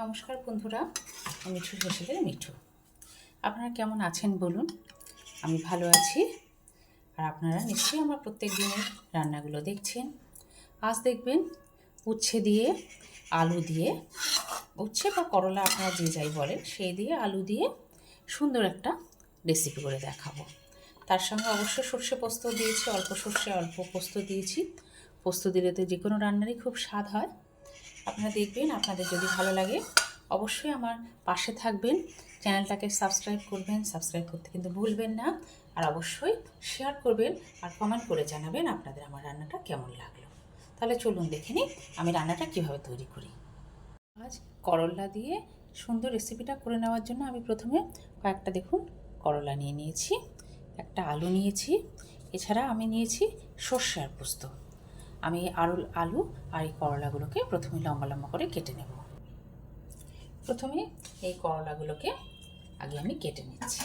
নমস্কার বন্ধুরা, আমি মিঠুর হোসেলের মিঠু। আপনারা কেমন আছেন বলুন? আমি ভালো আছি। আর আপনারা নিশ্চয়ই আমার প্রত্যেক দিনের রান্নাগুলো দেখছেন। আজ দেখবেন উচ্ছে দিয়ে আলু দিয়ে, উচ্ছে বা করলা আপনারা যে যাই বলেন, সেই দিয়ে আলু দিয়ে সুন্দর একটা রেসিপি করে দেখাবো। তার সঙ্গে অবশ্য সর্ষে পোস্ত দিয়েছি, অল্প সর্ষে, অল্প পোস্ত দিয়েছি। পোস্ত দিলে তো যে কোনো রান্নারই খুব স্বাদ হয়। আপনারা দেখবেন, আপনাদের যদি ভালো লাগে, অবশ্যই আমার পাশে থাকবেন, চ্যানেলটাকে সাবস্ক্রাইব করবেন, সাবস্ক্রাইব করতে কিন্তু ভুলবেন না, আর অবশ্যই শেয়ার করবেন আর কমেন্ট করে জানাবেন আপনাদের আমার রান্নাটা কেমন লাগল। তাহলে চলুন দেখে নিই, আমি রান্নাটা কীভাবে তৈরি করি। আজ করলা দিয়ে সুন্দর রেসিপিটা করে নেওয়ার জন্য আমি প্রথমে কয়েকটা দেখুন, করলা নিয়ে নিয়েছি, একটা আলু নিয়েছি, এছাড়া আমি নিয়েছি সর্ষে আর পোস্ত। আমি আলু আলু আর এই করলাগুলোকে প্রথমে লম্বা লম্বা করে কেটে নেব। প্রথমে এই করলাগুলোকে আগে আমি কেটে নিচ্ছি।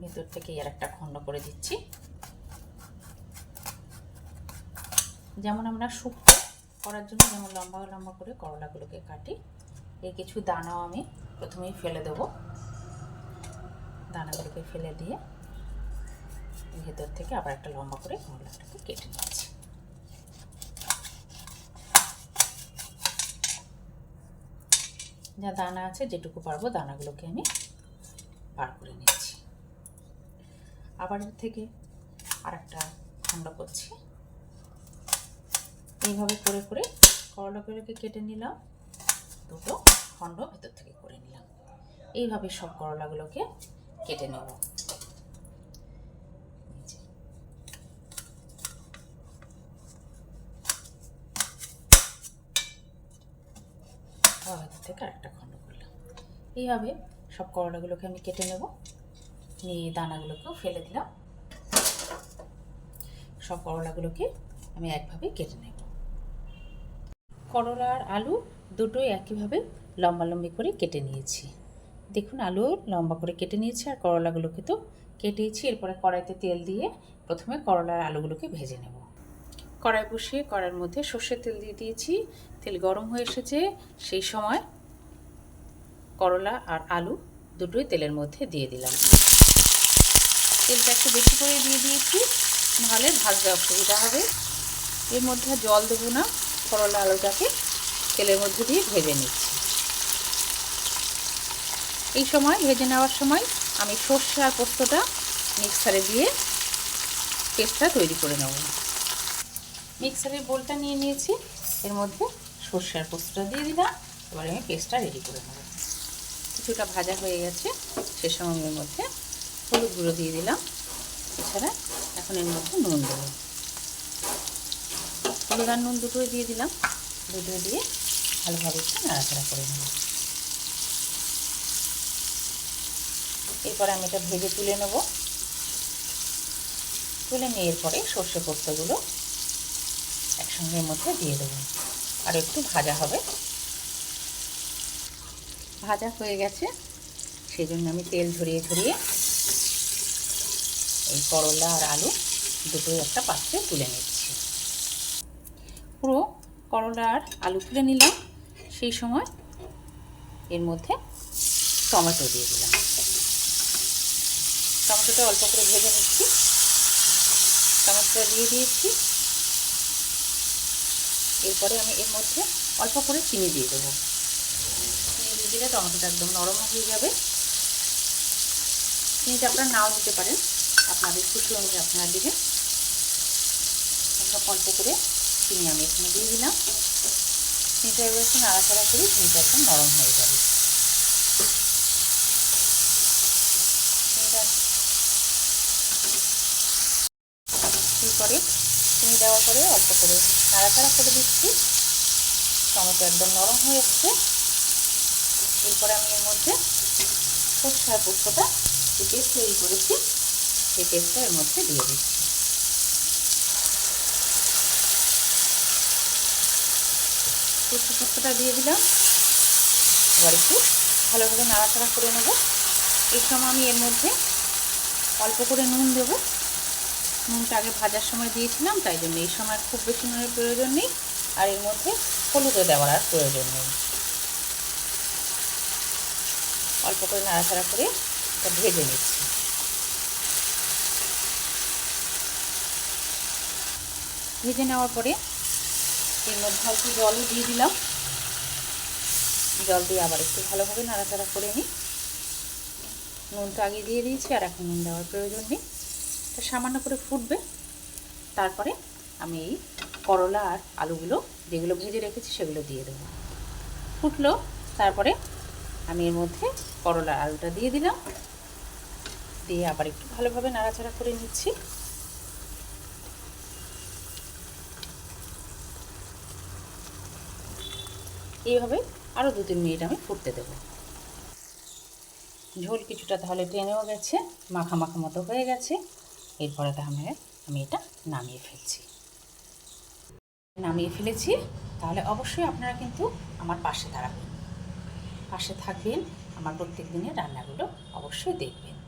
ভেতর থেকে এর একটা খণ্ড করে দিচ্ছি। যেমন আমরা শুক্তো করার জন্য যেমন লম্বা লম্বা করে করলাগুলোকে কাটি, এই কিছু দানাও আমি প্রথমেই ফেলে দেবো। দানাগুলোকে ফেলে দিয়ে ভেতর থেকে আবার একটা লম্বা করে করলাটাকে কেটে নিচ্ছি। যা দানা আছে, যেটুকু পারব দানাগুলোকে আমি বার করে নিচ্ছি। আবার থেকে আর একটা খণ্ড করছি। এইভাবে করে করে করলাগুলোকে কেটে নিলাম। দুটো খণ্ড ভেতর থেকে করে নিলাম। এইভাবে সব করলাগুলোকে কেটে নেব। ভেতর থেকে আরেকটা খণ্ড করলাম। এইভাবে সব করলাগুলোকে আমি কেটে নেব। নিয়ে দানাগুলোকেও ফেলে দিলাম। সব করলাগুলোকে আমি একভাবে কেটে নেব। করলা আর আলু দুটোই একইভাবে লম্বা লম্বি করে কেটে নিয়েছি। দেখুন, আলু লম্বা করে কেটে নিয়েছি আর করলাগুলোকে তো কেটেছি। এরপরে কড়াইতে তেল দিয়ে প্রথমে করলা আর আলুগুলোকে ভেজে নেব। কড়াই বসিয়ে কড়াইয়ের মধ্যে সর্ষের তেল দিয়ে দিয়েছি। তেল গরম হয়ে এসেছে, সেই সময় করলা আর আলু দুটোই তেলের মধ্যে দিয়ে দিলাম। তেলটা একটু বেশি করে দিয়ে দিয়েছি, নাহলে ভাজতে অসুবিধা হবে। এর মধ্যে জল দেবো না, করলা আলুটাকে তেলের মধ্যে দিয়ে ভেজে নিচ্ছি এই সময়, ভেজে নেওয়ার সময় আমি সর্ষে আর পোস্তটা মিক্সারে দিয়ে পেস্টটা তৈরি করে নেব। মিক্সারের বোলটা নিয়ে নিয়েছি, এর মধ্যে সর্ষে আর পোস্তটা দিয়ে দিলাম, এবার আমি পেস্টটা রেডি করে নেব। কিছুটা ভাজা হয়ে গেছে, সে সময় এর মধ্যে হলুদ গুঁড়ো দিয়ে দিলাম, এছাড়া এখন এর মধ্যে নুন দেবো। হলুদ আর নুন দুটোই দিয়ে দিলাম, দুটো দিয়ে ভালোভাবে একটু নাড়াচাড়া করে নেব। এরপর আমি এটা ভেজে তুলে নেব। তুলে নিয়ে এরপরে সর্ষে পোস্তগুলো একসঙ্গে মধ্যে দিয়ে দেবো। আর একটু ভাজা হবে। ভাজা হয়ে গেছে। সেই জন্য আমি তেল ঝরিয়ে ঝরিয়ে এই করলা আর আলু দুটোই একটা পাত্রে তুলে নিচ্ছি। পুরো করলা আর আলু তুলে নিলাম। সেই সময় এর মধ্যে টমেটো দিয়ে দিলাম। টমেটোটা অল্প করে ভেজে নিচ্ছি। টমেটোটা দিয়ে দিয়েছি। এরপরে আমি এর মধ্যে অল্প করে চিনি দিয়ে দেবো। চিনি দিয়ে দিলে টমেটোটা একদম নরম হয়ে যাবে। চিনিটা আপনারা নাও দিতে পারেন। আপনাদের খুশি অনুযায়ী আপনারা দেবেন। একদম অল্প করে চিনি আমি এখানে দিয়ে দিলাম। চিনিটা এবার একটু নাড়াচাড়া করি চিনিটা একদম নরম হয়ে যাবে চিনিটা এরপরে চিনি দেওয়ার পরে অল্প করে নাড়াচাড়া করে দিচ্ছি। টমেটো একদম নরম হয়ে এসছে। এরপরে আমি এর মধ্যে সর্ষে আর পোস্তটা যে পেস্ট তৈরি করেছি। সেই পেস্টটা এর মধ্যে দিয়ে দিচ্ছি। সর্ষে পোস্তটা দিয়ে দিলাম। এবার একটু ভালোভাবে নাড়াচাড়া করে নেব। এই সময় আমি এর মধ্যে অল্প করে নুন দেবো। নুনটা আগে ভাজার সময় দিয়েছিলাম, তাই জন্য এই সময় খুব বেশি নুনের প্রয়োজন নেই। আর এর মধ্যে হলুদও দেওয়ার আর প্রয়োজন নেই। অল্প করে নাড়াচাড়া করে ভেজে নিচ্ছি। ভেজে নেওয়ার পরে এর মধ্যে অল্প জলও দিয়ে দিলাম। জল দিয়ে আবার একটু ভালোভাবে নাড়াচাড়া করে নিই। নুনটা আগে দিয়ে দিয়েছি আর এখন নুন দেওয়ার প্রয়োজন নেই। এটা সামান্য করে ফুটবে। তারপরে আমি এই করলা আর আলুগুলো যেগুলো ভেজে রেখেছি সেগুলো দিয়ে দেবো। ফুটলো, তারপরে আমি এর মধ্যে করলা আলুটা দিয়ে দিলাম। দিয়ে আবার একটু ভালোভাবে নাড়াচাড়া করে নিচ্ছি। এইভাবে আরও দু তিন মিনিট আমি ফুটতে দেবো। ঝোল কিছুটা তাহলে টেনেও গেছে, মাখা মাখা মতো হয়ে গেছে। এরপরে তাহলে আমি এটা নামিয়ে ফেলছি। নামিয়ে ফেলেছি, তাহলে অবশ্যই আপনারা কিন্তু আমার পাশে দাঁড়াবেন। পাশে থাকবেন, আমার প্রত্যেক দিনের রান্নাগুলো অবশ্যই দেখবেন।